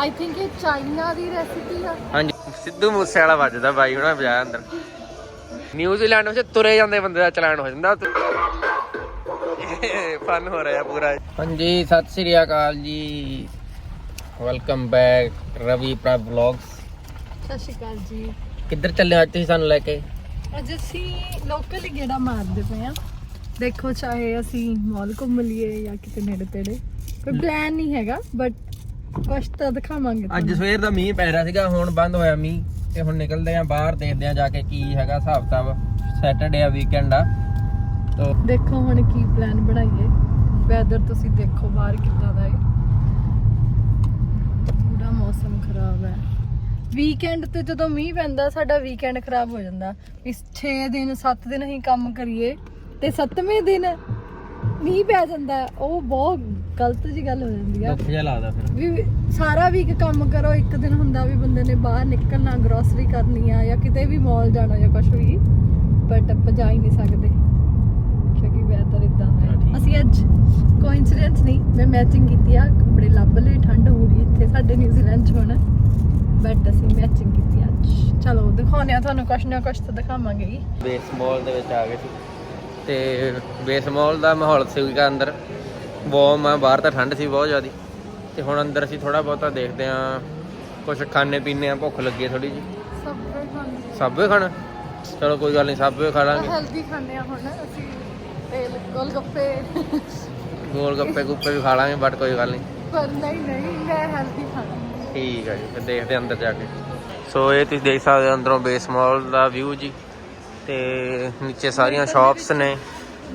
ਆਈ think ਇਹ China ਦੀ recipe ਆ। ਹਾਂਜੀ। ਸਿੱਧੂ ਮੂਸੇ ਵਾਲਾ ਵੱਜਦਾ ਬਾਈ ਉਹਨਾਂ ਵਜਾ ਅੰਦਰ। ਨਿਊਜ਼ੀਲੈਂਡ ਵਿੱਚ ਤੁਰੇ ਜਾਂਦੇ ਬੰਦੇ ਦਾ ਚਲਾਨ ਹੋ ਜਾਂਦਾ। ਫਨ ਹੋ ਰਿਹਾ ਪੂਰਾ। ਹਾਂਜੀ ਸਤਿ ਸ੍ਰੀ ਅਕਾਲ ਜੀ। ਵੈਲਕਮ ਬੈਕ ਰਵੀ ਪ੍ਰਾ ਵਲੌਗਸ ਸਤਿ ਸ਼੍ਰੀ ਅਕਾਲ ਜੀ। ਕਿੱਧਰ ਚੱਲੇ ਅੱਜ ਤੁਸੀਂ ਸਾਨੂੰ ਲੈ ਕੇ? ਅੱਜ ਅਸੀਂ ਲੋਕਲ ਹੀ ਗੇੜਾ ਮਾਰਦੇ ਪਏ ਆ ਦੇਖੋ ਚਾਹੇ ਅਸੀਂ ਮਾਲ ਘੁੰਮ ਲਈਏ ਜਾਂ ਕਿਤੇ ਨੇੜੇ ਤੇੜੇ। ਕੋਈ ਪਲਾਨ ਨਹੀਂ ਹੈਗਾ ਬਟ ਕੁਛ ਤਾਂ ਦਿਖਾਵਾਂਗੇ ਅੱਜ। ਸਵੇਰ ਦਾ ਮੀਂਹ ਪੈ ਰਿਹਾ ਸੀਗਾ ਹੁਣ ਬੰਦ ਹੋਇਆ ਮੀਂਹ ਤੇ ਹੁਣ ਨਿਕਲਦੇ ਆ ਬਾਹਰ ਦੇਖਦੇ ਆ ਜਾ ਕੇ ਕੀ ਹੈਗਾ ਹਿਸਾਬ ਕਿਤਾਬ। ਸੈਟਰਡੇ ਆ ਵੀਕਐਂਡ ਆ। ਤੋ ਦੇਖੋ ਹੁਣ ਕੀ ਪਲਾਨ ਬਣਾਈਏ। ਵੈਦਰ ਤੁਸੀਂ ਦੇਖੋ ਬਾਹਰ ਕਿੱਦਾਂ ਦਾ ਹੈ। ਪੂਰਾ ਮੌਸਮ ਖਰਾਬ ਹੈ। ਵੀਕਐਂਡ ਤੇ ਜਦੋਂ ਮੀਂਹ ਪੈਂਦਾ ਸਾਡਾ ਵੀਕਐਂਡ ਖਰਾਬ ਹੋ ਜਾਂਦਾ। ਇਸ 6 ਦਿਨ 7 ਦਿਨ ਅਸੀਂ ਕੰਮ ਕਰੀਏ ਤੇ 7ਵੇਂ ਦਿਨ ਮੀਂਹ ਪੈ ਜਾਂਦਾ। ਉਹ ਬਹੁਤ ਗਲਤ ਜੀ ਗੱਲ ਹੋ ਜਾਂਦੀ ਆ। ਦੁੱਖ ਜਿਹਾ ਲੱਗਦਾ ਫਿਰ। ਵੀ ਸਾਰਾ ਵੀਕ ਕੰਮ ਕਰੋ ਇੱਕ ਦਿਨ ਹੁੰਦਾ ਵੀ ਬੰਦੇ ਨੇ ਬਾਹਰ ਨਿਕਲਣਾ ਗਰੋਸਰੀ ਕਰਨੀ ਆ ਜਾਂ ਕਿਤੇ ਵੀ ਮਾਲ ਜਾਣਾ ਜਾਂ ਕੁਝ ਵੀ। ਬਟ ਆਪਾਂ ਜਾ ਹੀ ਨਹੀਂ ਸਕਦੇ। ਕਿਉਂਕਿ ਵੈਦਰ ਇਦਾਂ ਦਾ ਹਾਂ, ਅਸੀਂ ਅੱਜ ਕੋਇਨਸੀਡੈਂਸ ਨਹੀਂ ਮੈਂ ਮੈਚਿੰਗ ਕੀਤੀ ਆ ਕੱਪੜੇ ਲੱਭ ਲਏ ਠੰਡ ਹੋ ਗਈ ਇੱਥੇ ਸਾਡੇ ਨਿਊਜ਼ੀਲੈਂਡ 'ਚ ਹੁਣ। ਬਟ ਅਸੀਂ ਮੈਚਿੰਗ ਕੀਤੀ ਅੱਜ। ਚਲੋ ਦਿਖਾਉਂਦੇ ਆ ਤੁਹਾਨੂੰ ਕੁਛ ਨਾ ਕੁਛ ਤਾਂ ਦਿਖਾਵਾਂਗੇ ਹੀ ਬੇਸਬਾਲ ਦੇ ਵਿੱਚ ਆ ਗਏ ਸੀ। ਤੇ ਬੇਸਬਾਲ ਦਾ ਮਾਹੌਲ ਸੀਗਾ ਅੰਦਰ। ਵਾਰਮ ਆ ਬਾਹਰ ਤਾਂ ਠੰਡ ਸੀ ਬਹੁਤ ਜ਼ਿਆਦੀ। ਤੇ ਹੁਣ ਅੰਦਰ ਅਸੀਂ ਥੋੜਾ ਬਹੁਤਾ ਦੇਖਦੇ ਆ ਕੁਝ ਖਾਣੇ ਪੀਣੇ ਆ ਭੁੱਖ ਲੱਗੀ ਹੈ ਥੋੜੀ ਜੀ ਸਭ ਖਾਂਦੇ। ਸਾਬੇ ਖਾਣਾ? ਚਲੋ ਕੋਈ ਗੱਲ ਨਹੀਂ ਸਾਬੇ ਖਾ ਲਾਂਗੇ। ਹੈਲਦੀ ਖਾਂਦੇ ਆ ਹੁਣ ਅਸੀਂ। ਤੇਲ ਗੋਲ ਗੱਪੇ ਗੋਲ ਗੱਪੇ ਗੁੱਪੇ ਵੀ ਖਾ ਲਾਂਗੇ ਬਟ ਕੋਈ ਗੱਲ ਨਹੀਂ ਪਰ ਨਹੀਂ ਨਹੀਂ ਮੈਂ ਹੈਲਦੀ ਖਾਣਾ। ਠੀਕ ਹੈ ਜੀ ਫਿਰ ਦੇਖਦੇ ਅੰਦਰ ਜਾ ਕੇ। ਸੋ ਇਹ ਤੁਸੀਂ ਦੇਖ ਸਕਦੇ ਹੋ ਅੰਦਰੋਂ ਬੇਸ ਮਾਲ ਦਾ ਵਿਊ ਜੀ। ਤੇ ਨੀਚੇ ਸਾਰੀਆਂ ਸ਼ਾਪਸ ਨੇ।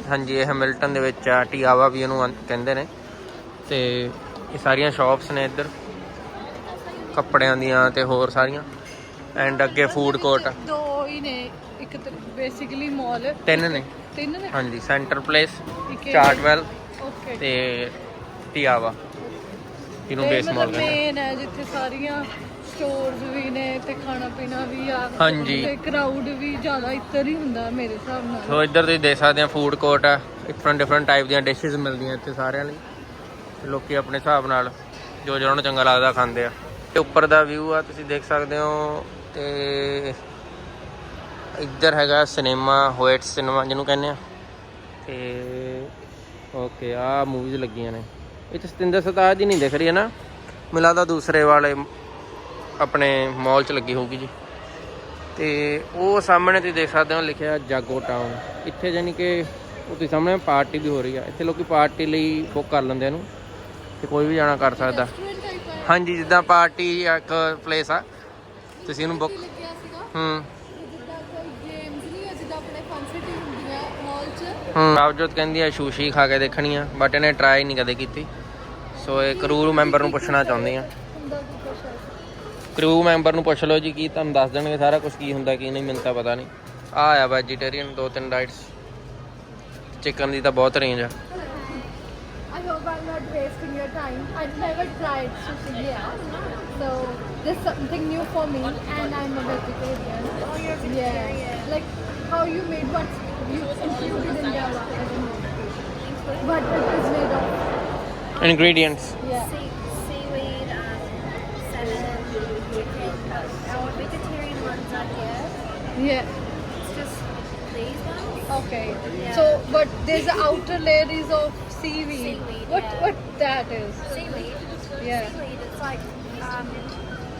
ਹਾਂਜੀ ਇਹ ਹੈਮਿਲਟਨ ਦੇ ਵਿੱਚ ਆ ਟਿਆਵਾ ਵੀ ਇਹਨੂੰ ਕਹਿੰਦੇ ਨੇ। ਤੇ ਇਹ ਸਾਰੀਆਂ ਸ਼ਾਪਸ ਨੇ ਇੱਧਰ। ਕੱਪੜਿਆਂ ਦੀਆਂ ਤੇ ਹੋਰ ਸਾਰੀਆਂ। ਐਂਡ ਅੱਗੇ ਫੂਡ ਕੋਰਟ ਦੋ ਹੀ ਨੇ। ਇੱਕ ਬੇਸਿਕਲੀ ਮਾਲ ਤਿੰਨ ਨੇ। ਤਿੰਨ ਨੇ? ਹਾਂਜੀ ਸੈਂਟਰ ਪਲੇਸ ਚਾਰਟਵੈਲ ਓਕੇ ਤੇ ਟਿਆਵਾ ਇਹਨੂੰ ਬੇਸ ਮਾਲ ਕਹਿੰਦੇ ਹੈ ਜਿੱਥੇ ਸਾਰੀਆਂ ਸਟੋਰਸ ਵੀ ਨੇ ਤੇ ਖਾਣਾ ਪੀਣਾ ਵੀ ਆ ਹਾਂਜੀ। ਤੇ ਕਰਾਊਡ ਵੀ ਜ਼ਿਆਦਾ ਇੱਧਰ ਹੀ ਹੁੰਦਾ ਮੇਰੇ ਹਿਸਾਬ ਨਾਲ। ਸੋ ਇੱਧਰ ਤੁਸੀਂ ਦੇਖ ਸਕਦੇ ਆ ਫੂਡ ਕੋਰਟ ਆ। ਡਿਫਰੈਂਟ ਡਿਫਰੈਂਟ ਟਾਈਪ ਦੀਆਂ ਡਿਸ਼ਸ ਮਿਲਦੀਆਂ ਇੱਥੇ ਸਾਰਿਆਂ ਲਈ। ਤੇ ਲੋਕੀ ਆਪਣੇ ਹਿਸਾਬ ਨਾਲ ਜੋ ਜੋ ਉਹਨਾਂ ਨੂੰ ਚੰਗਾ ਲੱਗਦਾ ਖਾਂਦੇ ਆ। ਤੇ ਉੱਪਰ ਦਾ ਵਿਊ ਆ ਤੁਸੀਂ ਦੇਖ ਸਕਦੇ ਹੋ ਤੇ ਇੱਧਰ ਹੈਗਾ ਸਿਨੇਮਾ ਹੋਇਟ ਸਿਨੇਮਾ ਜਿਹਨੂੰ ਕਹਿੰਦੇ ਆ। ਤੇ ਓਕੇ ਆ ਮੂਵੀਜ਼ ਲੱਗੀਆਂ ਨੇ। ਇਹ ਚ ਸਤਿੰਦਰ ਸਰਤਾਜ ਦੀ ਨਹੀਂ ਦਿਖ ਰਹੀ ਹੈ ਨਾ? ਮਿਲਾ ਦਾ ਦੂਸਰੇ ਵਾਲੇ ਆਪਣੇ ਮਾਲ 'ਚ ਲੱਗੀ ਹੋਊਗੀ ਜੀ। ਤੇ ਉਹ ਸਾਹਮਣੇ ਤੁਸੀਂ ਦੇਖ ਸਕਦੇ ਹੋ, ਲਿਖਿਆ ਜਾਗੋ ਟਾਊਨ ਇੱਥੇ ਜਾਨੀ ਕਿ ਉਹ ਤੁਸੀਂ ਸਾਹਮਣੇ ਪਾਰਟੀ ਵੀ ਹੋ ਰਹੀ ਆ। ਇੱਥੇ ਲੋਕੀ ਪਾਰਟੀ ਲਈ ਬੁੱਕ ਕਰ ਲੈਂਦੇ ਇਹਨੂੰ। ਤੇ ਕੋਈ ਵੀ ਜਾਣਾ ਕਰ ਸਕਦਾ। ਹਾਂਜੀ, ਜਿੱਦਾਂ ਪਾਰਟੀ ਇੱਕ ਪਲੇਸ ਆ। ਤੁਸੀਂ ਇਹਨੂੰ ਬੁੱਕ ਲੱਗਿਆ ਹੂੰ। ਹੂੰ। ਪ੍ਰਭਜੋਤ ਕਹਿੰਦੀ ਆ, ਸ਼ੂਸ਼ੀ ਖਾ ਕੇ ਦੇਖਣੀ ਆ ਬਟ ਇਹਨੇ ਟਰਾਈ ਨਹੀਂ ਕਦੇ ਕੀਤੀ। ਸੋ ਇਹ ਕਰੂਰ ਮੈਂਬਰ ਨੂੰ ਪੁੱਛਣਾ ਚਾਹੁੰਦੀ ਆ। ਕਰੂ ਮੈਂਬਰ ਨੂੰ ਪੁੱਛ ਲਓ ਜੀ ਕੀ ਤੁਹਾਨੂੰ ਦੱਸ ਦੇਣਗੇ ਸਾਰਾ ਕੁਝ ਕੀ ਹੁੰਦਾ ਕੀ ਨਹੀਂ ਮੈਨੂੰ ਤਾਂ ਪਤਾ ਨਹੀਂ ਆ ਆ ਵੈਜੀਟੇਰੀਅਨ ਦੋ ਤਿੰਨ ਡਾਈਟਸ ਚਿਕਨ ਦੀ ਤਾਂ ਬਹੁਤ ਰੇਂਜ ਆ I hope I'm not wasting your time. I've never tried sushi yeah. So this is something new for me and I'm a vegetarian. Oh, you're vegetarian. Yeah. Like how you made what you included in there. I don't know. What it is made of. ingredients Yeah. Our vegetarian ones are here. Yeah. It's just these ones. Okay. Yeah. So but there's the outer layer is of seaweed. Seaweed, What yeah. what that is? Seaweed. Yeah. Seaweed. It's like um,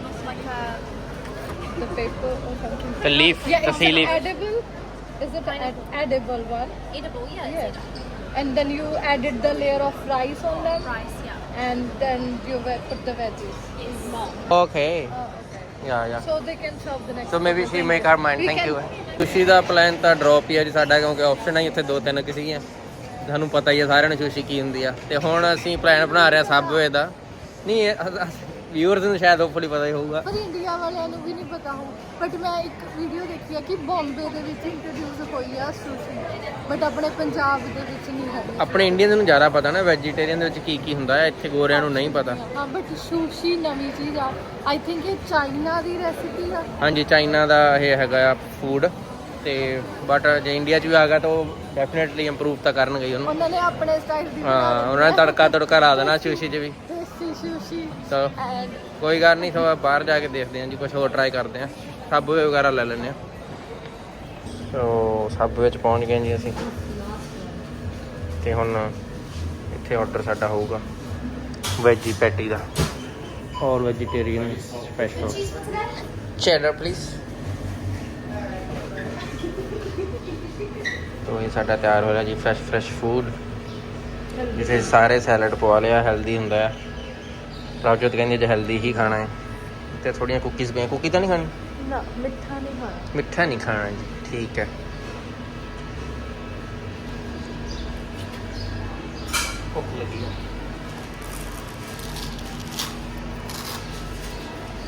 it's like a The paper or something. the leaf Yeah, the it's sea an leaf edible. Is it an ed- edible one? edible. Yeah. It's Yeah. edible. And then you added the layer of rice on them, Rice. Yeah. and then you ve- put the veggies. Yes. okay Oh, yeah yeah. So they can serve the next. make you. her mind. We thank can- you. Sushi the plan ਤਾਂ drop ਹੀ ਆ ਜੀ ਸਾਡਾ ਕਿਉਂਕਿ option ਆ ਜੀ ਇੱਥੇ ਦੋ ਤਿੰਨ ਕਿ ਸੀਗੀਆਂ। ਤੁਹਾਨੂੰ ਪਤਾ ਹੀ ਆ ਸਾਰਿਆਂ ਨੂੰ ਸੁਸ਼ੀ ਕੀ ਹੁੰਦੀ ਆ। ਤੇ ਹੁਣ ਅਸੀਂ ਪਲਾਨ ਬਣਾ ਰਹੇ ਆ ਸਬਵੇ ਦਾ। ਨਹੀਂ ਵਿਊਅਰਸ ਨੂੰ ਸ਼ਾਇਦ ਹੋਪਫੁਲੀ ਪਤਾ ਹੀ ਹੋਊਗਾ। ਪਰ ਇੰਡੀਆ ਵਾਲਿਆਂ ਨੂੰ ਵੀ ਨਹੀਂ ਪਤਾ ਹੋ ਬਟ ਮੈਂ ਇੱਕ ਵੀਡੀਓ ਦੇਖੀ ਆ ਕਿ ਬੰਬੇ ਦੇ ਵਿੱਚ ਇੰਟਰੋਡਿਊਸ ਹੋਈ ਆ ਸੁਸ਼ੀ ਬਟ ਆਪਣੇ ਪੰਜਾਬ ਦੇ ਵਿੱਚ ਹੈ ਆਪਣੇ ਇੰਡੀਅਨ ਨੂੰ ਜ਼ਿਆਦਾ ਪਤਾ ਨਾ ਵੈਜੀਟੇਰੀਅਨ ਦੇ ਵਿੱਚ ਕੀ ਕੀ ਹੁੰਦਾ ਹੈ ਇੱਥੇ ਗੋਰਿਆਂ ਨੂੰ ਨਹੀਂ ਪਤਾ। ਹਾਂ ਬਟ ਸੁਸ਼ੀ ਨਵੀਂ ਚੀਜ਼ ਆ। ਆਈ ਥਿੰਕ ਇਹ ਚਾਈਨਾ ਦੀ ਰੈਸਿਪੀ ਆ। ਹਾਂਜੀ ਚਾਈਨਾ ਦਾ ਇਹ ਹੈਗਾ ਆ ਫੂਡ ਤੇ ਬਟ ਜੇ ਇੰਡੀਆ 'ਚ ਵੀ ਆ ਗਿਆ ਤਾਂ ਉਹ ਡੈਫੀਨਿਟਲੀ ਇੰਪਰੂਵ ਤਾਂ ਕਰਨਗੇ ਹੀ ਉਹਨੂੰ। ਉਹਨਾਂ ਨੇ ਆਪਣੇ ਸਟਾਈਲ ਦੀ ਹਾਂ ਉਹਨਾਂ ਨੇ ਤੜਕਾ ਤੜਕਾ ਲਾ ਦੇਣਾ ਸੁਸ਼ੀ 'ਚ ਵੀ। sushi ਤਾਂ ਕੋਈ ਗੱਲ ਨਹੀਂ ਸੋ ਬਾਹਰ ਜਾ ਕੇ ਦੇਖਦੇ ਹਾਂ ਜੀ ਕੁਝ ਹੋਰ ਟਰਾਈ ਕਰਦੇ ਹਾਂ। ਸਬਵੇ ਵਗੈਰਾ ਲੈ ਲੈਂਦੇ ਹਾਂ। ਸੋ ਸਬ ਵਿੱਚ ਪਹੁੰਚ ਗਏ ਜੀ ਅਸੀਂ। ਤੇ ਹੁਣ ਇੱਥੇ ਆਰਡਰ ਸਾਡਾ ਹੋਊਗਾ। ਵੈਜੀ ਪੈਟੀ ਦਾ। ਔਰ ਵੈਜੀਟੇਰੀਅਨ ਸਪੈਸ਼ਲ ਚੈਡਰ ਪਲੀਜ਼ ਤੋ ਇਹ ਸਾਡਾ ਤਿਆਰ ਹੋ ਰਿਹਾ ਜੀ ਫਰੈਸ਼ ਫਰੈਸ਼ ਫੂਡ ਜਿਸੇ ਸਾਰੇ ਸੈਲਡ ਪਵਾ ਲਿਆ ਹੈਲਦੀ ਹੁੰਦਾ ਹੈ। ਪ੍ਰਭਜੋਤ ਕਹਿੰਦੀ ਜੇ ਹੈਲਦੀ ਹੀ ਖਾਣਾ ਹੈ। ਤੇ ਥੋੜੀਆਂ ਕੁਕੀਜ਼ ਪਈਆਂ। ਕੁਕੀ ਤਾਂ ਨਹੀਂ ਖਾਣੀ? ਨਾ ਮਿੱਠਾ ਨਹੀਂ ਖਾਣਾ। ਮਿੱਠਾ ਨਹੀਂ ਖਾਣਾ ਜੀ ਠੀਕ ਹੈ। ਭੁੱਖ ਲੱਗੀ ਹੈ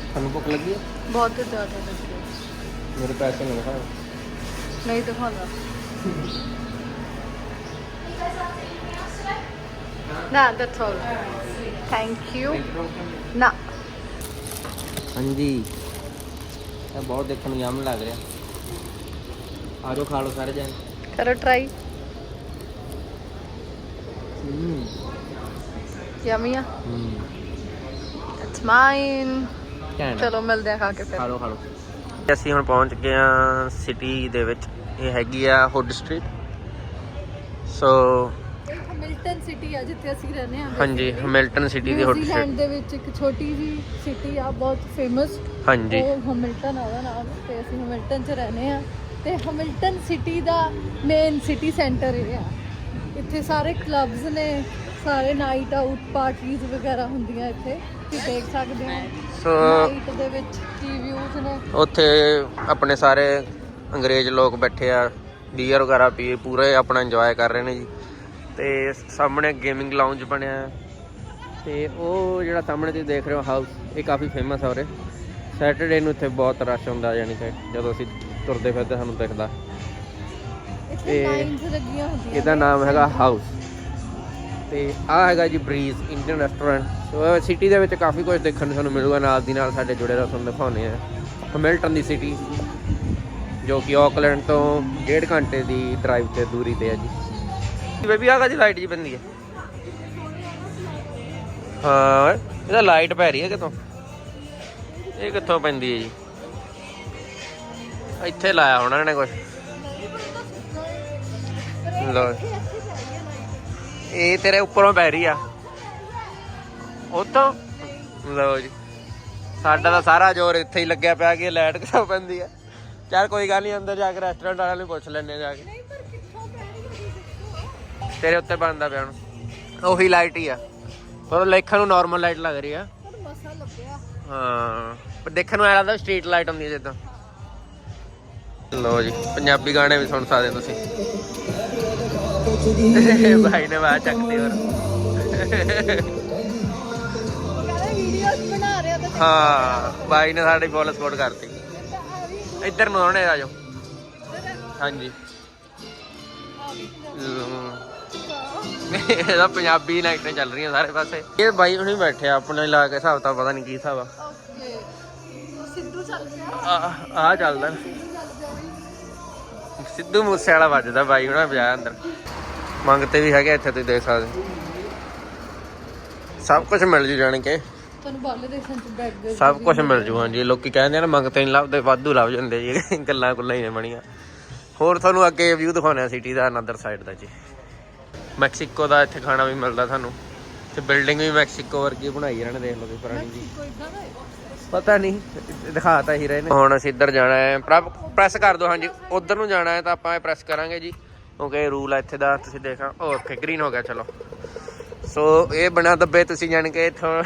ਤੁਹਾਨੂੰ ਭੁੱਖ ਲੱਗੀ ਹੈ ਬਹੁਤ ਜ਼ਿਆਦਾ ਲੱਗੀ ਮੇਰੇ ਪੈਸੇ ਨਹੀਂ ਦਿਖਾਓ ਨਹੀਂ ਦਿਖਾਉਂਦਾ ਨਾ that's all. Thank you. ਨਾ ਹਾਂਜੀ ਇਹ ਬਹੁਤ ਦੇਖਣ ਨੂੰ ਯਮ ਲੱਗ ਰਿਹਾ ਆ ਜਾਓ ਖਾ ਲਓ ਸਾਰੇ ਜਣ ਕਰੋ ਟਰਾਈ ਹੂੰ ਯਮੀ ਆ। It's mine. ਚਲੋ ਮਿਲਦੇ ਆ ਖਾ ਕੇ ਫਿਰ। ਖਾ ਲਓ ਖਾ ਲਓ। ਅਸੀਂ ਹੁਣ ਪਹੁੰਚ ਗਏ ਆ ਸਿਟੀ ਦੇ ਵਿੱਚ। ਇਹ ਹੈਗੀ ਆ Hood Street so Milton city ਆ ਜਿੱਥੇ ਅਸੀਂ ਰਹਿੰਦੇ ਹਾਂ ਹਾਂਜੀ ਮਿਲਟਨ ਸਿਟੀ ਦੀ ਹੁੱਡ ਸਟਰੀਟ ਦੇ ਵਿੱਚ ਇੱਕ ਛੋਟੀ ਜੀ ਸਿਟੀ ਆ ਬਹੁਤ ਫੇਮਸ ਹਾਂਜੀ। ਉਹ ਹਮਿਲਟਨ ਆ ਉਹਦਾ ਨਾਮ। ਤੇ ਅਸੀਂ ਹਮਿਲਟਨ 'ਚ ਰਹਿੰਦੇ ਆ ਤੇ ਹਮਿਲਟਨ ਸਿਟੀ ਦਾ ਮੇਨ ਸਿਟੀ ਸੈਂਟਰ ਇਹ ਆ। ਇੱਥੇ ਸਾਰੇ ਕਲੱਬਸ ਨੇ ਸਾਰੇ ਨਾਈਟ ਆਊਟ ਪਾਰਟੀਆਂ ਵਗੈਰਾ ਹੁੰਦੀਆਂ ਇੱਥੇ ਤੁਸੀਂ ਦੇਖ ਸਕਦੇ ਹੋ। ਸੋ ਨਾਈਟ ਦੇ ਵਿੱਚ ਕੀ ਵਿਊਜ਼ ਨੇ। ਉੱਥੇ ਆਪਣੇ ਸਾਰੇ ਅੰਗਰੇਜ਼ ਲੋਕ ਬੈਠੇ ਆ ਬੀਅਰ ਵਗੈਰਾ ਪੀ ਪੂਰੇ ਆਪਣਾ ਇੰਜੋਏ ਕਰ ਰਹੇ ਨੇ ਜੀ। ਤੇ ਸਾਹਮਣੇ ਗੇਮਿੰਗ ਲਾਉਂਜ ਬਣਿਆ। ਤੇ ਉਹ ਜਿਹੜਾ ਸਾਹਮਣੇ ਤੁਸੀਂ ਦੇਖ ਰਹੇ ਹੋ ਹਾਊਸ ਇਹ ਕਾਫੀ ਫੇਮਸ ਹੈ ਉਰੇ। ਸੈਟਰਡੇ ਨੂੰ ਇੱਥੇ ਬਹੁਤ ਰਸ਼ ਹੁੰਦਾ ਯਾਨੀ ਕਿ ਜਦੋਂ ਅਸੀਂ ਤੁਰਦੇ ਫਿਰਦੇ ਸਾਨੂੰ ਦਿਖਦਾ। ਤੇ ਲਾਈਨਸ ਲੱਗੀਆਂ ਹੁੰਦੀਆਂ ਇਹਦਾ। ਨਾਮ ਹੈਗਾ ਹਾਊਸ ਤੇ। ਆ ਹੈਗਾ ਜੀ Breeze Indian restaurant so city ਦੇ ਵਿੱਚ ਕਾਫੀ ਕੁਝ ਦੇਖਣ ਨੂੰ ਸਾਨੂੰ ਮਿਲੂਗਾ ਨਾਲ ਦੀ ਨਾਲ ਸਾਡੇ ਜੁੜੇ ਰਹੋ ਤੁਹਾਨੂੰ ਦਿਖਾਉਣੇ ਆ ਹਮਿਲਟਨ ਦੀ ਸਿਟੀ ਜੋ ਕਿ ਆਕਲੈਂਡ ਤੋਂ ਡੇਢ ਘੰਟੇ ਦੀ ਡਰਾਈਵ ਤੇ ਦੂਰੀ ਤੇ ਹੈ ਜੀ। ਬੇਬੀ ਆਗਾ ਜੀ ਲਾਈਟ ਜੀ ਬੰਦੀ ਹੈ? ਹਾਂ ਇਹਦਾ ਲਾਈਟ ਪੈ ਰਹੀ ਹੈ ਕਿਤੋਂ? ਇਹ ਕਿੱਥੋਂ ਪੈਂਦੀ ਹੈ ਜੀ? ਇੱਥੇ ਲਾਇਆ ਹੋਣਾ ਇਹਨੇ ਕੁਝ ਲੋ ਇਹ ਤੇਰੇ ਉੱਪਰੋਂ ਪੈ ਰਹੀ ਆ। ਉਤੋਂ। ਲਓ ਜੀ। ਸਾਡਾ ਤਾਂ ਸਾਰਾ ਜ਼ੋਰ ਇੱਥੇ ਹੀ ਲੱਗਿਆ ਪਿਆ ਕਿ ਲਾਈਟ ਕਿੱਥੋਂ ਪੈਂਦੀ ਆ। ਚੱਲ ਕੋਈ ਗੱਲ ਨਹੀਂ ਅੰਦਰ ਜਾ ਕੇ ਰੈਸਟੋਰੈਂਟ ਵਾਲਿਆਂ ਨੂੰ ਪੁੱਛ ਲੈਣੇ ਜਾ ਕੇ। ਤੇਰੇ ਉੱਤੇ ਬੰਦਾ ਪਿਆ ਹੁਣ। ਉਹੀ ਲਾਈਟ ਹੀ ਆ। ਪਰ ਲੇਖਾਂ ਨੂੰ ਨਾਰਮਲ ਲਾਈਟ ਲੱਗ ਰਹੀ ਆ। ਹਾਂ। ਪਰ ਦੇਖਣ ਨੂੰ ਐਂ ਲੱਗਦਾ ਸਟਰੀਟ ਲਾਈਟ ਹੁੰਦੀ ਜਿੱਦਾਂ। ਲਓ ਜੀ ਪੰਜਾਬੀ ਗਾਣੇ ਵੀ ਸੁਣ ਸਕਦੇ ਤੁਸੀਂ। ਭਾਈ ਨੇ ਬਾਤ ਚੱਕਦੀ ਹੋਰ। ਵੀਡੀਓਜ਼ ਬਣਾ ਰਿਹਾ ਤਾਂ ਹਾਂ ਬਾਈ ਨੇ ਸਾਡੀ ਫੁੱਲ ਸਪੋਰਟ ਕਰਤੀ। ਇੱਧਰ ਨੂੰ ਆਉਣੇ ਆ ਜਾਓ ਹਾਂਜੀ। ਇਹਦਾ ਪੰਜਾਬੀ ਨਾਈਟਾਂ ਚੱਲ ਰਹੀਆਂ ਸਾਰੇ ਪਾਸੇ। ਇਹ ਬਾਈ ਹੁਣੀ ਬੈਠੇ ਆ ਆਪਣੇ ਲਾ ਕੇ ਹਿਸਾਬ ਤਾਂ ਪਤਾ ਨਹੀਂ ਕੀ ਹਿਸਾਬ ਆ। ਓਕੇ। ਸਿੱਧੂ ਚੱਲ ਪਿਆ ਆ ਚੱਲਦਾ। ਸਿੱਧੂ ਮੂਸੇ ਵਾਲਾ ਵੱਜਦਾ ਬਾਈ ਹੁਣਾ ਵਜਾਇਆ ਅੰਦਰ। ਮੰਗਤੇ ਵੀ ਹੈਗੇ ਇੱਥੇ ਤੁਸੀਂ ਦੇਖ ਸਕਦੇ। ਸਭ ਕੁਝ ਮਿਲ ਜੂ ਜਾਣੀ ਕਿ। ਤੁਹਾਨੂੰ ਬਾਲੇ ਦੇਸ਼ਾਂ ਚ ਬੈਠ ਗਏ ਸਭ ਕੁਝ ਮਿਲ ਜੂ ਹਾਂਜੀ। ਲੋਕੀ ਕਹਿੰਦੇ ਆ ਨਾ ਮੰਗਤੇ ਨਹੀਂ ਲੱਭਦੇ ਵਾਧੂ ਲੱਭ ਜਾਂਦੇ ਜੀ। ਗੱਲਾਂ ਗੁੱਲਾਂ ਹੀ ਨੇ ਬਣੀਆਂ। ਹੋਰ ਤੁਹਾਨੂੰ ਅੱਗੇ ਵਿਊ ਦਿਖਾਉਣਾ ਸਿਟੀ ਦਾ ਅਨਦਰ ਸਾਈਡ ਦਾ ਜੀ। ਮੈਕਸੀਕੋ ਦਾ ਇੱਥੇ ਖਾਣਾ ਵੀ ਮਿਲਦਾ ਤੁਹਾਨੂੰ। ਤੇ ਬਿਲਡਿੰਗ ਵੀ ਮੈਕਸੀਕੋ ਵਰਗੀ ਬਣਾਈ ਇਹਨਾਂ ਨੇ ਦੇਖ ਲਓ ਜੀ ਪੁਰਾਣੀ ਜੀ। ਕੋਈ ਇਦਾਂ ਦਾ ਹੈ? ਪਤਾ ਨਹੀਂ ਦਿਖਾਤਾ ਹੀ ਰਹੇ ਨੇ। ਹੁਣ ਅਸੀਂ ਇੱਧਰ ਜਾਣਾ ਹੈ। ਪ੍ਰੈਸ ਕਰ ਦਿਓ ਹਾਂਜੀ। ਉਧਰ ਨੂੰ ਜਾਣਾ ਹੈ ਤਾਂ ਆਪਾਂ ਇਹ ਪ੍ਰੈਸ ਕਰਾਂਗੇ ਜੀ। ਕਿਉਂਕਿ ਇਹ ਰੂਲ ਆ ਇੱਥੇ ਦਾ ਤੁਸੀਂ ਦੇਖਾਂ। ਓਕੇ ਗ੍ਰੀਨ ਹੋ ਗਿਆ ਚਲੋ। ਸੋ ਇਹ ਬਣਾ ਦੱਬੇ ਤੁਸੀਂ ਜਾਣ ਕੇ ਇੱਥੋਂ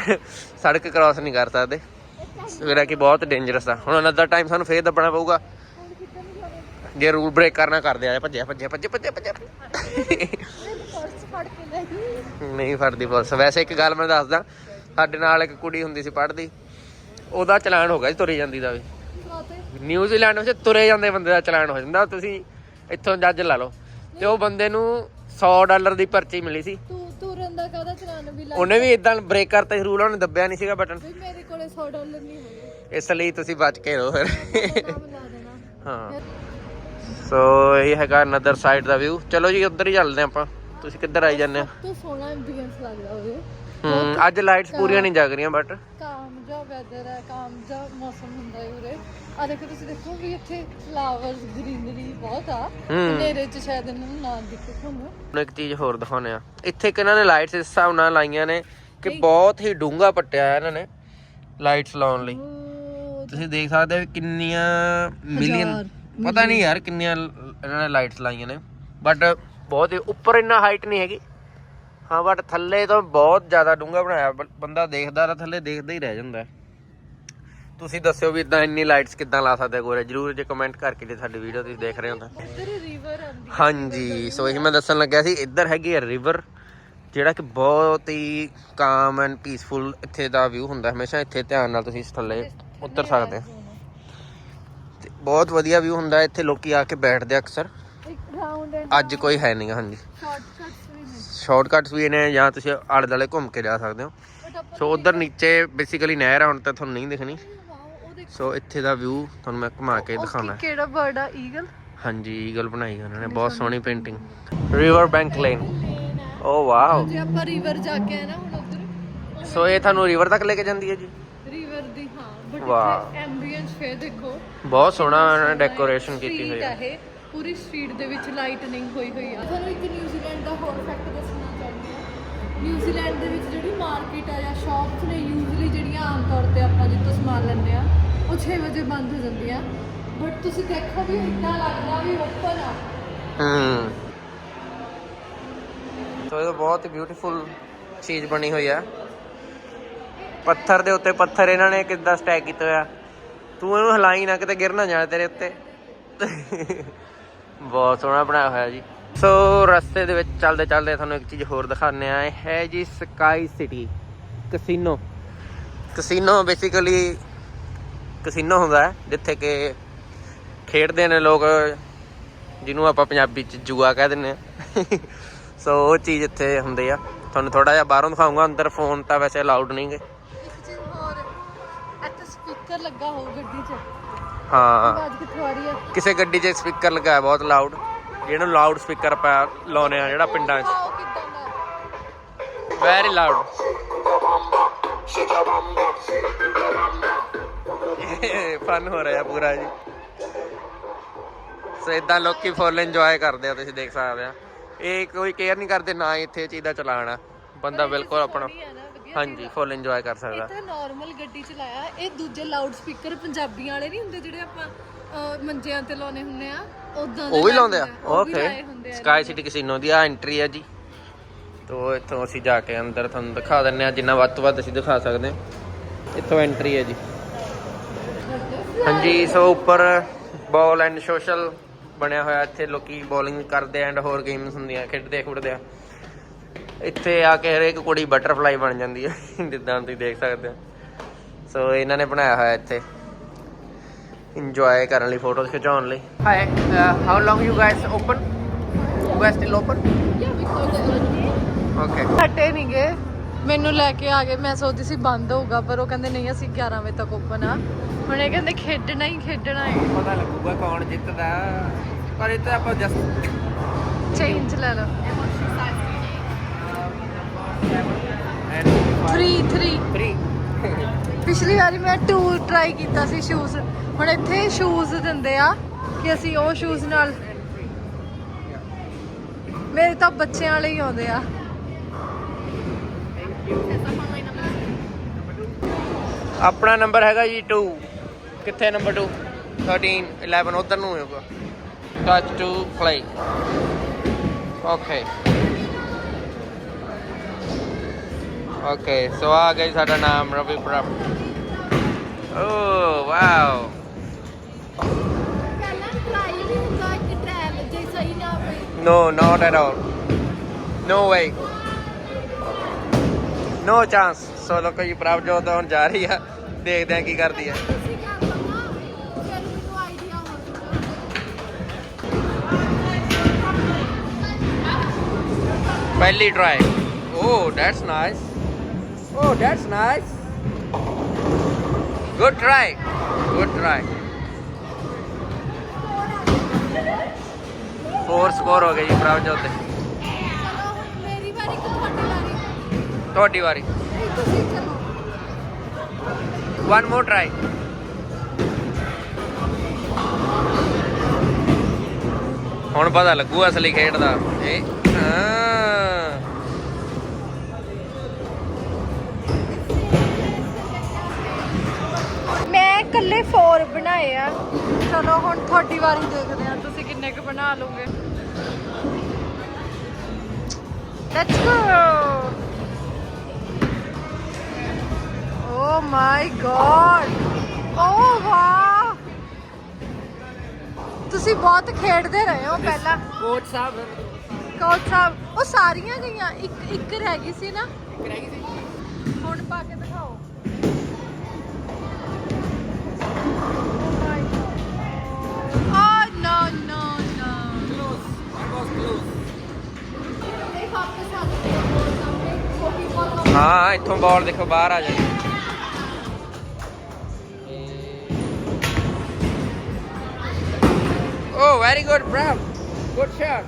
ਸੜਕ ਕ੍ਰਾਸ ਨਹੀਂ ਕਰ ਸਕਦੇ। ਜਿਹੜਾ ਕਿ ਬਹੁਤ ਡੇਂਜਰਸ ਆ। ਹੁਣ ਅਨਦਰ ਟਾਈਮ ਸਾਨੂੰ ਫੇਰ ਦੱਬਣਾ ਪਊਗਾ। ਜੇ ਰੂਲ ਬ੍ਰੇਕ ਕਰਨਾ ਕਰਦੇ ਆ ਭੱਜਿਆ ਭੱਜਿਆ ਭੱਜਿਆ ਭੱਜਿਆ ਭੱਜਿਆ। ਨਹੀਂ ਫੜਦੀ ਪੁਲਿਸ। ਵੈਸੇ ਇੱਕ ਗੱਲ ਮੈਂ ਦੱਸਦਾ ਸਾਡੇ ਨਾਲ ਇੱਕ ਕੁੜੀ ਹੁੰਦੀ ਸੀ ਪੜ੍ਹਦੀ। ਉਹਦਾ ਚਲਾਨ ਹੋ ਗਿਆ ਤੁਰੀ ਜਾਂਦੀ ਦਾ ਵੀ। ਨਿਊਜ਼ੀਲੈਂਡ ਵਿੱਚ ਤੁਰੇ ਜਾਂਦੇ ਬੰਦੇ ਦਾ ਚਲਾਨ ਹੋ ਜਾਂਦਾ ਤੁਸੀਂ ਇੱਥੋਂ ਜੱਜ ਲਾ ਲਓ। ਤੇ ਉਹ ਬੰਦੇ ਨੂੰ 100 ਡਾਲਰ ਦੀ ਪਰਚੀ ਮਿਲੀ ਸੀ। ਤੂੰ ਤੁਰਨ ਦਾ ਕਾਹਦਾ ਚਲਾਨ ਵੀ ਲੱਗ ਉਹਨੇ ਵੀ ਇਦਾਂ ਬ੍ਰੇਕ ਕਰਤਾ ਸੀ ਰੂਲ ਉਹਨੇ ਦੱਬਿਆ ਨਹੀਂ ਸੀਗਾ ਬਟਨ ਵੀ ਮੇਰੇ ਕੋਲੇ 100 ਡਾਲਰ ਨਹੀਂ ਹੋਏ। ਇਸ ਲਈ ਤੁਸੀਂ ਬਚ ਕੇ ਰਹੋ ਫਿਰ। ਲਾ ਹਾਂ ਸੋ ਇਹ ਹੈਗਾ ਅਨਦਰ ਸਾਈਡ ਦਾ ਵਿਊ ਚਲੋ ਜੀ ਉੱਧਰ ਹੀ ਚੱਲਦੇ ਆਪਾਂ। ਤੁਸੀਂ ਕਿੱਧਰ ਆਈ ਜਾਂਦੇ ਆ ਤੂੰ ਸੋਹਣਾ ਐਂਬੀਐਂਸ ਲੱਗਦਾ ਉਹਦੇ ਹੂੰ ਅੱਜ ਲਾਈਟਸ ਪੂਰੀਆਂ ਨਹੀਂ ਜਗ ਰਹੀਆਂ ਬਟ ਕਾਮ ਜਿਹਾ ਵੈਦਰ ਹੈ ਕਾਮ ਜਿਹਾ ਮੌਸਮ ਹੁੰਦਾ ਹੈ ਉਰੇ। ਆ ਦੇਖੋ ਤੁਸੀਂ ਦੇਖੋ ਵੀ ਇੱਥੇ ਫਲਾਵਰਸ ਗ੍ਰੀਨਰੀ ਬਹੁਤ ਆ। ਹਨੇਰੇ ਚ ਸ਼ਾਇਦ ਇਹਨਾਂ ਨੂੰ ਨਾ ਦਿਖੇ ਤੁਹਾਨੂੰ। ਹੁਣ ਇੱਕ ਚੀਜ਼ ਹੋਰ ਦਿਖਾਉਂਦੇ ਆ ਇੱਥੇ ਇੱਕ ਇਹਨਾਂ ਨੇ ਲਾਈਟਸ ਇਸ ਹਿਸਾਬ ਨਾਲ ਲਾਈਆਂ ਨੇ ਕਿ ਬਹੁਤ ਹੀ ਡੂੰਘਾ ਪੱਟਿਆ ਹੈ ਇਹਨਾਂ ਨੇ ਲਾਈਟਸ ਲਾਉਣ ਲਈ। ਤੁਸੀਂ ਦੇਖ ਸਕਦੇ ਹੋ ਕਿੰਨੀਆਂ ਮਿਲੀਅਨ ਪਤਾ ਨਹੀਂ ਯਾਰ ਕਿੰਨੀਆਂ ਇਹਨਾਂ ਨੇ ਲਾਈਟਸ ਲਾਈਆਂ ਨੇ। ਬਟ ਬਹੁਤ ਹੀ ਉੱਪਰ ਇੰਨਾ ਹਾਈਟ ਨਹੀਂ ਹੈਗੀ। ਹਾਂ ਬਟ ਥੱਲੇ ਤੋਂ ਬਹੁਤ ਜ਼ਿਆਦਾ ਡੂੰਘਾ ਬਣਾਇਆ। ਬੰਦਾ ਦੇਖਦਾ ਤਾਂ ਥੱਲੇ ਦੇਖਦਾ ਹੀ ਰਹਿ ਜਾਂਦਾ। ਤੁਸੀਂ ਦੱਸਿਓ ਵੀ ਇਦਾਂ ਇੰਨੀ ਲਾਈਟਸ ਕਿੱਦਾਂ ਲਾ ਸਕਦੇ ਗੋਰੇ? ਜਰੂਰ ਜੇ ਕਮੈਂਟ ਕਰਕੇ ਜੇ ਸਾਡੀ ਵੀਡੀਓ ਤੁਸੀਂ ਦੇਖ ਰਹੇ ਹੋ ਤਾਂ। ਇੱਧਰ ਰਿਵਰ ਆਂਦੀ ਹਾਂਜੀ ਸੋ ਇਹ ਮੈਂ ਦੱਸਣ ਲੱਗਿਆ ਸੀ ਇੱਧਰ ਹੈਗੀ ਹੈ ਰਿਵਰ ਜਿਹੜਾ ਕਿ ਬਹੁਤ ਹੀ ਕਾਮ ਐਂਡ ਪੀਸਫੁਲ ਇੱਥੇ ਦਾ ਵਿਊ ਹੁੰਦਾ ਹਮੇਸ਼ਾ ਇੱਥੇ ਧਿਆਨ ਨਾਲ ਤੁਸੀਂ ਥੱਲੇ ਉਤਰ ਸਕਦੇ ਹੋ। ਤੇ ਬਹੁਤ ਵਧੀਆ ਵਿਊ ਹੁੰਦਾ ਇੱਥੇ ਲੋਕੀ ਆ ਕੇ ਬੈਠਦੇ ਅਕਸਰ। ਅੱਜ ਕੋਈ ਹੈ ਨਹੀਂਗਾ ਹਾਂਜੀ। ਸ਼ਾਰਟਕਟਸ ਵੀ ਨੇ ਜਾਂ ਤੁਸੀਂ ਆਲੇ ਦੁਆਲੇ ਘੁੰਮ ਕੇ ਜਾ ਸਕਦੇ ਹੋ। ਸੋ ਉਧਰ ਨੀਚੇ ਬੇਸਿਕਲੀ ਨਹਿਰ ਆ ਹੁਣ ਤਾਂ ਤੁਹਾਨੂੰ ਨਹੀਂ ਦਿਖਣੀ। ਸੋ ਇੱਥੇ ਦਾ ਵਿਊ ਤੁਹਾਨੂੰ ਮੈਂ ਘੁਮਾ ਕੇ ਦਿਖਾਉਣਾ। ਕਿਹੜਾ ਬਰਡ ਆ ਈਗਲ ਹਾਂਜੀ ਈਗਲ ਬਣਾਈ ਹੈ ਉਹਨਾਂ ਨੇ ਬਹੁਤ ਸੋਹਣੀ painting river bank lane oh wow ਜੇ ਆਪਾਂ ਰਿਵਰ ਜਾ ਕੇ ਆਏ ਨਾ ਹੁਣ ਉਧਰ ਸੋ ਇਹ ਤੁਹਾਨੂੰ ਰਿਵਰ ਤੱਕ ਲੈ ਕੇ ਜਾਂਦੀ ਹੈ ਜੀ। ਰਿਵਰ ਦੀ ਹਾਂ ਬਟ। ਇੱਥੇ ਐਂਬੀਐਂਸ ਫੇਰ ਦੇਖੋ। ਬਹੁਤ ਸੋਹਣਾ ਉਹਨਾਂ ਨੇ ਡੈਕੋਰੇਸ਼ਨ ਕੀਤੀ ਹੋਈ ਹੈ। ਪੂਰੀ ਸਟਰੀਟ ਦੇ ਵਿੱਚ ਲਾਈਟਨਿੰਗ ਹੋਈ ਹੋਈ ਆ। ਤੁਹਾਨੂੰ ਇੱਕ ਨਿਊਜ਼ੀਲੈਂਡ ਦਾ ਹੋਰ ਫੈਕਟ ਦੱਸਣਾ ਚਾਹੁੰਦੀ ਹਾਂ। ਨਿਊਜ਼ੀਲੈਂਡ ਦੇ ਵਿੱਚ ਜਿਹੜੀ ਮਾਰਕੀਟ ਆ ਜਾਂ ਸ਼ਾਪਸ ਨੇ ਯੂਜ਼ਲੀ ਜਿਹੜੀਆਂ ਆਮ ਤੌਰ ਤੇ ਆਪਾਂ ਜਿੱਥੋਂ ਸਮਾਨ ਲੈਂਦੇ ਆ ਉਹ 6 ਵਜੇ ਬੰਦ ਹੋ ਜਾਂਦੀਆਂ। ਬਟ ਤੁਸੀਂ ਦੇਖੋ ਵੀ ਇੱਦਾਂ ਲੱਗਦਾ ਵੀ ਓਪਨ ਆ। ਹੂੰ। ਸੋ ਇਹ ਤਾਂ ਬਹੁਤ ਹੀ ਬਿਊਟੀਫੁਲ ਚੀਜ਼ ਬਣੀ ਹੋਈ ਹੈ ਪੱਥਰ ਦੇ ਉੱਤੇ ਪੱਥਰ ਇਹਨਾਂ ਨੇ ਕਿੱਦਾਂ ਸਟੈਕ ਕੀਤਾ ਹੋਇਆ ਤੂੰ ਇਹਨੂੰ ਹਿਲਾਈ ਨਾ ਕਿਤੇ ਗਿਰ ਨਾ ਜਾਏ ਤੇਰੇ ਉੱਤੇ। ਬਹੁਤ ਸੋਹਣਾ ਬਣਾਇਆ ਹੋਇਆ ਜੀ। ਸੋ ਰਸਤੇ ਦੇ ਵਿੱਚ ਚੱਲਦੇ ਚੱਲਦੇ ਤੁਹਾਨੂੰ ਇੱਕ ਚੀਜ਼ ਹੋਰ ਦਿਖਾਉਂਦੇ ਆ ਹੈ ਜੀ Sky City casino casino basically casino ਹੁੰਦਾ ਹੈ, ਜਿੱਥੇ ਕਿ ਖੇਡਦੇ ਨੇ ਲੋਕ, ਜਿਹਨੂੰ ਆਪਾਂ ਪੰਜਾਬੀ ਚ ਜੂਆ ਕਹਿ ਦਿੰਦੇ ਆ ਸੋ ਉਹ ਚੀਜ਼ ਇੱਥੇ ਹੁੰਦੀ ਆ। ਤੁਹਾਨੂੰ ਥੋੜਾ ਜਿਹਾ ਬਾਹਰੋਂ ਦਿਖਾਉਂਗਾ, ਅੰਦਰ ਫੋਨ ਤਾਂ ਵੈਸੇ ਅਲਾਉਡ ਨਹੀਂਗੇ ਇੱਕ ਚੀਜ਼ ਹੋਰ, ਇੱਥੇ ਸਪੀਕਰ ਲੱਗਾ ਹੋਊ ਗੱਡੀ 'ਚ। ਹਾਂ। ਆਵਾਜ਼ ਕਿੱਥੋਂ ਆ ਰਹੀ ਹੈ? ਕਿਸੇ ਗੱਡੀ 'ਚ ਸਪੀਕਰ ਲੱਗਾ ਹੈ ਬਹੁਤ ਲਾਊਡ ਜਿਹਨੂੰ ਲਾਊਡ ਸਪੀਕਰ ਆਪਾਂ ਲਾਉਨੇ ਆ ਜਿਹੜਾ ਪਿੰਡਾਂ 'ਚ। ਉਹ ਕਿੱਦਾਂ ਦਾ? ਵੈਰੀ ਲਾਊਡ ਫਨ ਹੋ ਰਿਹਾ ਪੂਰਾ ਜੀ। ਸੋ ਇਦਾਂ ਲੋਕੀ ਫੁੱਲ ਇੰਜੋਏ ਕਰਦੇ ਆ ਤੁਸੀਂ ਦੇਖ ਸਕਦੇ ਆ। ਇਹ ਕੋਈ ਕੇਅਰ ਨਹੀਂ ਕਰਦੇ ਨਾ ਹੀ ਇੱਥੇ ਇਹ ਚੀਜ਼ ਦਾ ਚਲਾਣਾ ਬੰਦਾ ਬਿਲਕੁਲ ਆਪਣਾ ਸੋਹਣੀ ਆ ਨਾ, ਵਧੀਆ ਹਾਂਜੀ ਫੁੱਲ ਇੰਜੋਏ ਕਰ ਸਕਦਾ। ਇਹ ਤਾਂ ਨਾਰਮਲ ਗੱਡੀ ਚ ਲਾਇਆ ਇਹ ਦੂਜੇ ਲਾਊਡ ਸਪੀਕਰ ਪੰਜਾਬੀਆਂ ਵਾਲੇ ਨਹੀਂ ਹੁੰਦੇ ਜਿਹੜੇ ਆਪਾਂ ਅਹ, ਮੰਜਿਆਂ ਤੇ ਲਾਉਨੇ ਹੁੰਦੇ ਆ? ਉਦਾਂ ਉਹ ਵੀ ਲਾਉਂਦੇ ਆ? ਓਕੇ ਆ ਸਕਾਈ ਸਿਟੀ ਕਸੀਨੋ ਦੀ। ਆ ਐਂਟਰੀ ਹੈ ਜੀ। ਤੋ ਇੱਥੋਂ ਅਸੀਂ ਜਾ ਕੇ ਅੰਦਰ ਤੁਹਾਨੂੰ ਦਿਖਾ ਦਿੰਨੇ ਆ ਜਿੰਨਾ ਵੱਧ ਤੋਂ ਵੱਧ ਅਸੀਂ ਦਿਖਾ ਸਕਦੇ ਹਾਂ। ਇੱਥੋਂ ਐਂਟਰੀ ਹੈ ਜੀ। ਹਾਂਜੀ ਸੋ ਉੱਪਰ ਬਾਲ ਐਂਡ ਸੋਸ਼ਲ ਬਣਿਆ ਹੋਇਆ ਇੱਥੇ ਲੋਕੀ ਬੋਲਿੰਗ ਕਰਦੇ ਐਂਡ ਹੋਰ ਗੇਮਸ ਹੁੰਦੀਆਂ ਖੇਡਦੇ ਖੁੱਡਦੇ ਆ। ਇੱਥੇ ਆ ਕੇ ਹਰੇਕ ਕੁੜੀ ਬਟਰਫਲਾਈ ਬਣ ਜਾਂਦੀ ਹੈ। ਜਿੱਦਾਂ ਤੁਸੀਂ ਦੇਖ ਸਕਦੇ ਹੋ। ਸੋ ਇਹਨਾਂ ਨੇ ਬਣਾਇਆ ਹੋਇਆ ਇੱਥੇ। ਇੰਜੋਏ ਕਰਨ ਲਈ ਫੋਟੋਜ਼ ਖਿਚਾਉਣ ਲਈ। Hi how long you guys open you guys still open okay ਹਟੇ ਨਹੀਂ ਗਏ ਮੈਨੂੰ ਲੈ ਕੇ ਆ ਗਏ। ਮੈਂ ਸੋਚਦੀ ਸੀ ਬੰਦ ਹੋਊਗਾ ਪਰ ਉਹ ਕਹਿੰਦੇ ਨਹੀਂ ਅਸੀਂ 11 ਵਜੇ ਤੱਕ ਓਪਨ ਆ। ਹੁਣ ਇਹ ਕਹਿੰਦੇ ਖੇਡਣਾ ਹੀ ਖੇਡਣਾ ਹੈ। ਪਤਾ ਲੱਗੂਗਾ ਕੌਣ ਜਿੱਤਦਾ। ਪਰ ਇਹ ਤਾਂ ਆਪਾਂ ਜਸਟ ਚੇਂਜ ਲੈ ਲਓ। 3 3 3 ਪਿਛਲੀ ਵਾਰੀ ਮੈਂ 2 ਟਰਾਈ ਕੀਤਾ ਸੀ ਸ਼ੂਜ਼ ਹੁਣ ਇੱਥੇ ਸ਼ੂਜ਼ ਦਿੰਦੇ ਆ ਕਿ ਅਸੀਂ ਉਹ ਸ਼ੂਜ਼ ਨਾਲ ਮੇਰੇ ਤਾਂ ਬੱਚਿਆਂ ਵਾਲੇ ਹੀ ਆਉਂਦੇ ਆ। ਆਪਣਾ ਨੰਬਰ ਹੈਗਾ ਜੀ 2 ਕਿੱਥੇ ਨੰਬਰ 2 13 11 ਉਧਰ ਨੂੰ ਹੋਊਗਾ। Touch to play okay okay so ਆ ਗਈ ਸਾਡਾ ਨਾਮ ਰਵੀ ਪ੍ਰਭ ਓ ਵਾਓ ਪਹਿਲਾਂ ਟਰਾਈ ਵੀ ਹੁੰਦਾ ਕਿ ਟ੍ਰਾਇਲ ਜੇ ਸਹੀ ਨਾ ਪਈ No, not at all. No way. No chance. Solo ਕੋਈ ਪ੍ਰਭਜੋਤ ਹੁਣ ਜਾ ਰਹੀ ਆ ਦੇਖਦੇ ਆ ਕੀ ਕਰਦੀ ਆ ਤੁਸੀਂ ਕਰ ਲਓ ਨਾ ਫੋਰ ਸਕੋਰ ਹੋ ਗਏ ਜੀ ਪ੍ਰਭਜੋਤ ਦੇ ਮੇਰੀ ਵਾਰੀ ਕਿ ਤੁਹਾਡੀ ਵਾਰੀ ਤੁਹਾਡੀ ਵਾਰੀ ਤੁਸੀਂ ਚਲੋ ਵਨ ਮੋਰ ਟਰਾਈ ਹੁਣ ਪਤਾ ਲੱਗੂ ਅਸਲੀ ਖੇਡ ਦਾ ਇਹ ਹਾਂ ਮੈਂ ਇਕੱਲੇ 4 ਬਣਾਏ ਆ। ਚਲੋ ਹੁਣ ਤੁਹਾਡੀ ਵਾਰੀ ਦੇਖਦੇ ਆ ਤੁਸੀਂ ਕਿੰਨੇ ਕੁ ਬਣਾ ਲਓਗੇ। Let's go O my god ਓ ਵਾਹ! ਤੁਸੀਂ ਬਹੁਤ ਖੇਡਦੇ ਰਹੇ ਹੋ ਪਹਿਲਾਂ। ਕੋਚ ਸਾਹਿਬ। ਕੋਚ ਸਾਹਿਬ ਉਹ ਸਾਰੀਆਂ ਗਈਆਂ ਇੱਕ ਇੱਕ ਰਹਿ ਗਈ ਸੀ ਨਾ? ਹੁਣ ਹਾਂ ਇੱਥੋਂ ਬਾਲ ਦੇਖੋ ਬਾਹਰ ਆ ਜਾਏ ਓ very good bravo good shot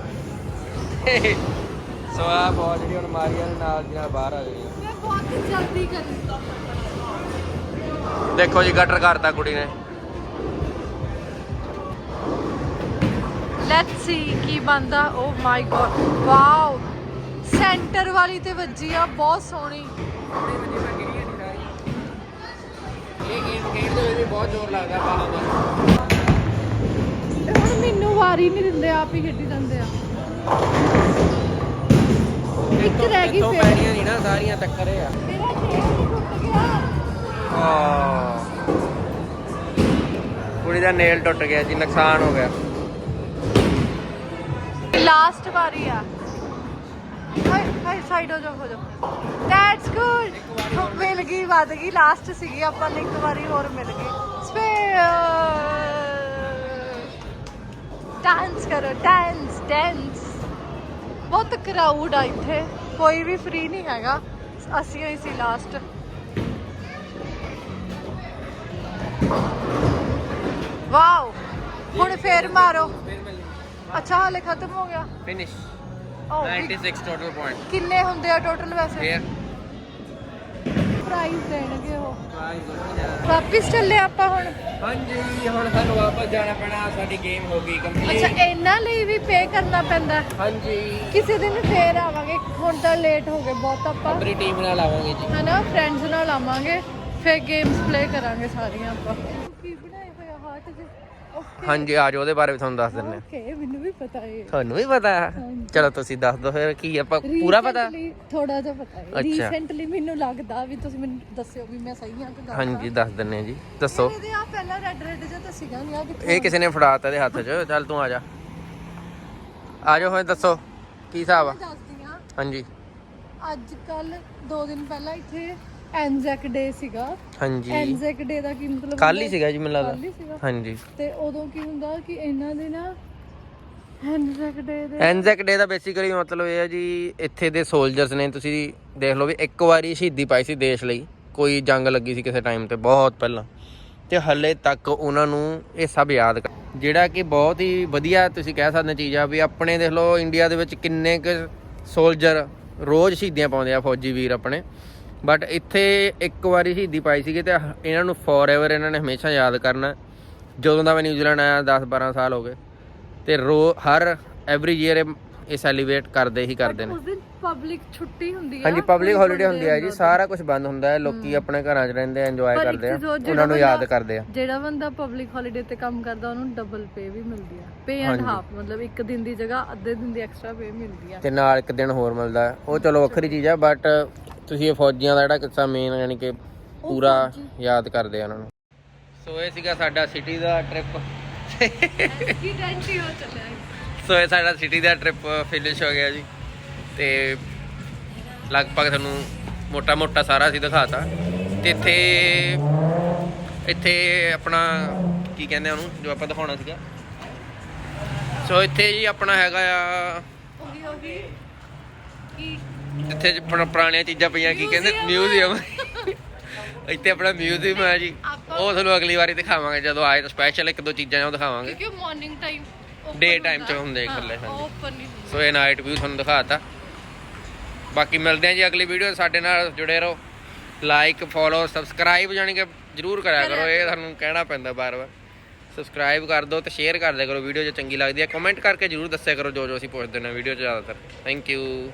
so ਆ ਬਾਲ ਜਿਹੜੀ ਹੁਣ ਮਾਰੀਆ ਦੇ ਨਾਲ ਦੀ ਨਾਲ ਬਾਹਰ ਆ ਗਈ ਮੈਂ ਬਹੁਤ ਜਲਦੀ ਕਰੀ ਦੇਖੋ ਜੀ ਗਟਰ ਕਰਤਾ ਕੁੜੀ ਨੇ। ਲੈਟਸ ਸੀ ਕੀ ਬੰਦਾ oh my god wow centre ਵਾਲੀ ਤੇ ਵੱਜੀ ਆ ਬਹੁਤ ਸੋਹਣੀ। ਇਹ ਗੇਮ ਖੇਡਦੇ ਹੋਏ ਬਹੁਤ ਜ਼ੋਰ ਲੱਗਦਾ ਬਾਹਾਂ ਦਾ ਇਹ ਹੁਣ ਮੈਨੂੰ ਵਾਰੀ ਨਹੀਂ ਦਿੰਦੇ ਆਪ ਹੀ ਖੇਡੀ ਜਾਂਦੇ ਆ। ਇੱਕ ਰਹਿ ਗਈ ਇੱਥੋਂ ਫੇਰ। ਪੈਣੀਆਂ ਨਹੀਂ ਨਾ ਸਾਰੀਆਂ ਟੱਕਰੇ ਆ। ਮੇਰਾ ਸ਼ੇਰ ਟੁੱਟ ਗਿਆ। ਆਹ। ਕੁੜੀ ਦਾ ਨੇਲ ਟੁੱਟ ਗਿਆ ਜੀ ਨੁਕਸਾਨ ਹੋ ਗਿਆ। ਲਾਸਟ ਵਾਰੀ ਆ। ਹਾਏ ਹਾਏ ਸਾਈਡ ਹੋ ਜਾ ਹੋ ਜਾ ਦੈਟਸ ਗੁੱਡ ਮਿਲ ਗਈ, ਵੱਧ ਗਈ ਲਾਸਟ ਸੀਗੀ, ਆਪਾਂ ਨੂੰ ਇੱਕ ਵਾਰੀ ਹੋਰ ਮਿਲ ਗਈ। ਸਪੇਅਰ ਡਾਂਸ ਕਰੋ ਡਾਂਸ ਡਾਂਸ ਬਹੁਤ ਕਰਾਊਡ ਆ ਇੱਥੇ। ਕੋਈ ਵੀ ਫ੍ਰੀ ਨਹੀਂ ਹੈਗਾ। ਅਸੀਂ ਹੀ ਸੀ ਲਾਸਟ ਵਾਓ ਹੁਣ ਫੇਰ ਮਾਰੋ। ਅੱਛਾ, ਹਾਲੇ ਖਤਮ ਹੋ ਗਿਆ। ਫਿਨਿਸ਼ 96 ਟੋਟਲ ਪੁਆਇੰਟ ਕਿੰਨੇ ਹੁੰਦੇ ਆ ਟੋਟਲ ਵੈਸੇ? ਫੇਰ ਪ੍ਰਾਈਜ਼ ਦੇਣਗੇ ਉਹ। ਵਾਪਿਸ ਚੱਲੇ ਆਪਾਂ ਹੁਣ? ਹਾਂਜੀ ਹੁਣ ਸਾਨੂੰ ਵਾਪਸ ਜਾਣਾ ਪੈਣਾ ਸਾਡੀ ਗੇਮ ਹੋ ਗਈ ਅੱਛਾ ਕੰਪਲੀਟ ਇਹਨਾਂ ਲਈ ਵੀ ਪੇ ਕਰਨਾ ਪੈਂਦਾ। ਹਾਂਜੀ। ਕਿਸੇ ਦਿਨ ਫੇਰ ਆਵਾਂਗੇ ਹੁਣ ਤਾਂ ਲੇਟ ਹੋ ਗਏ ਬਹੁਤ ਆਪਾਂ। ਆਪਣੀ ਟੀਮ ਨਾਲ ਆਵਾਂਗੇ ਜੀ। ਹਨਾ ਫਰੈਂਡਸ ਨਾਲ ਆਵਾਂਗੇ ਫਿਰ ਗੇਮਸ ਪਲੇ ਕਰਾਂਗੇ ਸਾਰੀਆਂ ਆਪਾਂ। ਕੀ ਬਣਾਏ ਹੋਇਆ ਹਾਰਟ ਦੇ ਹਾਂਜੀ ਆਜੋ ਉਹਦੇ ਬਾਰੇ ਵੀ ਤੁਹਾਨੂੰ ਦੱਸ ਦਿੰਨੇ ਓਕੇ ਮੈਨੂੰ ਵੀ ਪਤਾ ਹੈ। ਤੁਹਾਨੂੰ ਵੀ ਪਤਾ ਹੈ? ਚਲੋ ਤੁਸੀਂ ਦੱਸ ਦਿਓ ਫਿਰ ਕੀ ਆਪਾਂ ਪੂਰਾ ਪਤਾ? ਥੋੜਾ ਜਿਹਾ ਪਤਾ ਹੈ। ਰੀਸੈਂਟਲੀ ਮੈਨੂੰ ਲੱਗਦਾ ਵੀ ਤੁਸੀਂ ਮੈਨੂੰ ਦੱਸਿਓ ਵੀ ਮੈਂ ਸਹੀ ਹਾਂ ਕਿ ਗਲਤ ਹਾਂਜੀ ਦੱਸ ਦਿੰਨੇ ਜੀ। ਦੱਸੋ। ਇਹਦੇ ਆ ਪਹਿਲਾਂ ਰੈੱਡ ਰੈੱਡ ਜਿਹਾ ਤਾਂ ਸੀਗਾ ਨਹੀਂ ਆ ਇਹ ਕਿਸੇ ਨੇ ਫੜਾਤਾ ਇਹਦੇ ਹੱਥ 'ਚ। ਚੱਲ ਤੂੰ ਆ ਜਾ। ਆ ਜਾਓ ਹੁਣ ਦੱਸੋ। ਕੀ ਹਿਸਾਬ ਆ? ਹਾਂਜੀ। ਅੱਜ ਕੱਲ 2 ਦਿਨ ਪਹਿਲਾਂ ਇੱਥੇ ਐਨਜ਼ੈਕ ਡੇ ਸੀਗਾ। ਹਾਂਜੀ। ਐਨਜ਼ੈਕ ਡੇ ਦਾ ਕੀ ਮਤਲਬ ਕੱਲ ਹੀ ਹੁੰਦਾ? ਸੀਗਾ ਜੀ ਮੈਨੂੰ ਕੱਲ੍ਹ ਲੱਗਦਾ ਸੀਗਾ। ਹਾਂਜੀ। ਤੇ ਉਦੋਂ ਕੀ ਹੁੰਦਾ ਕਿ ਇਹਨਾਂ ਦੇ ਨਾ ਐਨਜ਼ੈਕ ਡੇ ਦੇ ਐਨਜ਼ੈਕ ਡੇ ਦਾ ਬੇਸਿਕਲੀ ਮਤਲਬ ਇਹ ਹੈ ਜੀ ਇੱਥੇ ਦੇ ਸੋਲਜਰਸ ਨੇ ਤੁਸੀਂ ਦੇਖ ਲਓ ਵੀ ਇੱਕ ਵਾਰੀ ਸ਼ਹੀਦੀ ਪਾਈ ਸੀ ਦੇਸ਼ ਲਈ। ਕੋਈ ਜੰਗ ਲੱਗੀ ਸੀ ਕਿਸੇ ਟਾਈਮ ਤੇ ਬਹੁਤ ਪਹਿਲਾਂ। ਤੇ ਹੱਲੇ ਤੱਕ ਉਹਨਾਂ ਨੂੰ ਇਹ ਸਭ ਯਾਦ ਕਰ ਜਿਹੜਾ ਕਿ ਬਹੁਤ ਹੀ ਵਧੀਆ ਤੁਸੀਂ ਕਹਿ ਸਕਦੇ ਚੀਜ਼ ਆ ਵੀ ਆਪਣੇ ਦੇਖ ਲਓ ਇੰਡੀਆ ਦੇ ਵਿੱਚ ਕਿੰਨੇ ਕੁ ਸੋਲਜਰ ਰੋਜ਼ ਸ਼ਹੀਦੀਆਂ ਪਾਉਂਦੇ ਆ ਫੌਜੀ ਵੀਰ ਆਪਣੇ। ਬਟ ਇੱਥੇ ਇੱਕ ਵਾਰੀ ਸ਼ਹੀਦੀ ਪਾਈ ਸੀਗੀ ਤੇ ਇਹਨਾਂ ਨੂੰ ਫੋਰਐਵਰ ਇਹਨਾਂ ਨੇ ਹਮੇਸ਼ਾ ਯਾਦ ਕਰਨਾ। ਜਦੋਂ ਦਾ ਮੈਂ ਨਿਊਜ਼ੀਲੈਂਡ ਆਇਆ 10 12 ਸਾਲ ਹੋ ਗਏ। ਤੇ ਰੋ ਹਰ ਐਵਰੀ ਈਅਰ ਇਹ ਸੈਲੀਬ੍ਰੇਟ ਕਰਦੇ ਹੀ ਕਰਦੇ ਨੇ। ਉਸ ਦਿਨ ਪਬਲਿਕ ਛੁੱਟੀ ਹੁੰਦੀ ਆ ਹਾਂਜੀ ਪਬਲਿਕ ਕੋਈ ਹੌਲੀਡੇ birthday ਹੁੰਦੀ ਹੈ ਜੀ ਸਾਰਾ ਕੁਝ ਬੰਦ ਹੁੰਦਾ ਹੈ ਲੋਕੀ ਆਪਣੇ ਘਰਾਂ 'ਚ ਰਹਿੰਦੇ ਆ ਇੰਜੋਏ ਕਰਦੇ ਆ ਉਹਨਾਂ ਨੂੰ ਯਾਦ ਕਰਦੇ ਆ। ਜਿਹੜਾ ਬੰਦਾ ਪਬਲਿਕ ਹੌਲੀਡੇ ਤੇ ਕੰਮ ਕਰਦਾ ਉਹਨੂੰ ਡਬਲ ਪੇ ਵੀ ਮਿਲਦੀ ਆ। ਪੇ ਐਂਡ। ਹਾਫ ਮਤਲਬ ਇੱਕ ਦਿਨ ਦੀ ਜਗ੍ਹਾ ਅੱਧੇ ਦਿਨ ਦੀ ਐਕਸਟਰਾ ਪੇ ਮਿਲਦੀ ਆ। ਤੇ ਨਾਲ ਇੱਕ ਦਿਨ ਹੋਰ ਮਿਲਦਾ। ਉਹ ਚਲੋ ਵੱਖਰੀ ਚੀਜ਼ ਆ ਬਟ ਤੁਸੀਂ ਇਹ ਫੌਜੀਆਂ ਦਾ ਜਿਹੜਾ ਕਿੱਸਾ ਮੇਨ ਯਾਨੀ ਕਿ ਪੂਰਾ ਯਾਦ ਕਰਦੇ ਆ ਉਹਨਾਂ ਨੂੰ। ਸੋ ਇਹ ਸੀਗਾ ਸਾਡਾ ਸਿਟੀ ਦਾ ਟ੍ਰਿਪ ਐਕਸੀਡੈਂਟ ਹੀ ਹੋ ਚੱਲਿਆ। ਸੋ ਇਹ ਸਾਡਾ ਸਿਟੀ ਦਾ ਟ੍ਰਿਪ ਫਿਨਿਸ਼ ਹੋ ਗਿਆ ਜੀ। ਤੇ ਲਗਭਗ ਤੁਹਾਨੂੰ ਮੋਟਾ ਮੋਟਾ ਸਾਰਾ ਅਸੀਂ ਦਿਖਾਤਾ। ਤੇ ਇੱਥੇ ਇੱਥੇ ਆਪਣਾ ਕੀ ਕਹਿੰਦੇ ਆ ਉਹਨੂੰ ਜੋ ਆਪਾਂ ਦਿਖਾਉਣਾ ਸੀਗਾ। ਸੋ ਇੱਥੇ ਜੀ ਆਪਣਾ ਹੈਗਾ ਆ ਕੀ ਇੱਥੇ ਜੀ ਪੁਰਾ- ਪੁਰਾਣੀਆਂ ਚੀਜ਼ਾਂ ਪਈਆਂ ਕੀ ਕਹਿੰਦੇ? ਮਿਊਜ਼ੀਅਮ ਇੱਥੇ ਆਪਣਾ ਮਿਊਜ਼ੀਅਮ ਹੈ ਜੀ। ਉਹ ਤੁਹਾਨੂੰ ਅਗਲੀ ਵਾਰੀ ਦਿਖਾਵਾਂਗੇ ਜਦੋਂ ਆਏ ਤਾਂ ਸਪੈਸ਼ਲ ਇੱਕ ਦੋ ਚੀਜ਼ਾਂ ਉਹ ਦਿਖਾਵਾਂਗੇ। ਕਿਉਂਕਿ ਮਾਰਨਿੰਗ ਟਾਈਮ Day time ਚ ਹੁੰਦੇ ਇਕੱਲੇ, ਹਾਂਜੀ। ਓਪਨ ਨਹੀਂ ਹੁੰਦੇ। ਸੋ ਇਹ ਨਾਈਟ ਵਿਊ ਤੁਹਾਨੂੰ ਦਿਖਾਤਾ। ਬਾਕੀ ਮਿਲਦੇ ਹਾਂ ਜੀ ਅਗਲੀ ਵੀਡੀਓ ਸਾਡੇ ਨਾਲ ਜੁੜੇ ਰਹੋ। ਲਾਈਕ ਫੋਲੋ ਸਬਸਕ੍ਰਾਈਬ ਜਾਣੀ ਕਿ ਜਰੂਰ ਕਰਿਆ ਕਰੋ ਇਹ ਤੁਹਾਨੂੰ ਕਹਿਣਾ ਪੈਂਦਾ ਬਾਰ-ਬਾਰ ਸਬਸਕ੍ਰਾਈਬ ਕਰ ਦਿਓ ਤੇ ਸ਼ੇਅਰ ਕਰ ਦਿਆ ਕਰੋ ਵੀਡੀਓ ਜੇ ਚੰਗੀ ਲੱਗਦੀ ਹੈ ਕਮੈਂਟ ਕਰਕੇ ਜਰੂਰ ਦੱਸਿਆ ਕਰੋ ਜੋ ਜੋ ਅਸੀਂ ਪੁੱਛਦੇ ਨੇ ਵੀਡੀਓ 'ਚ ਜ਼ਿਆਦਾਤਰ। Thank you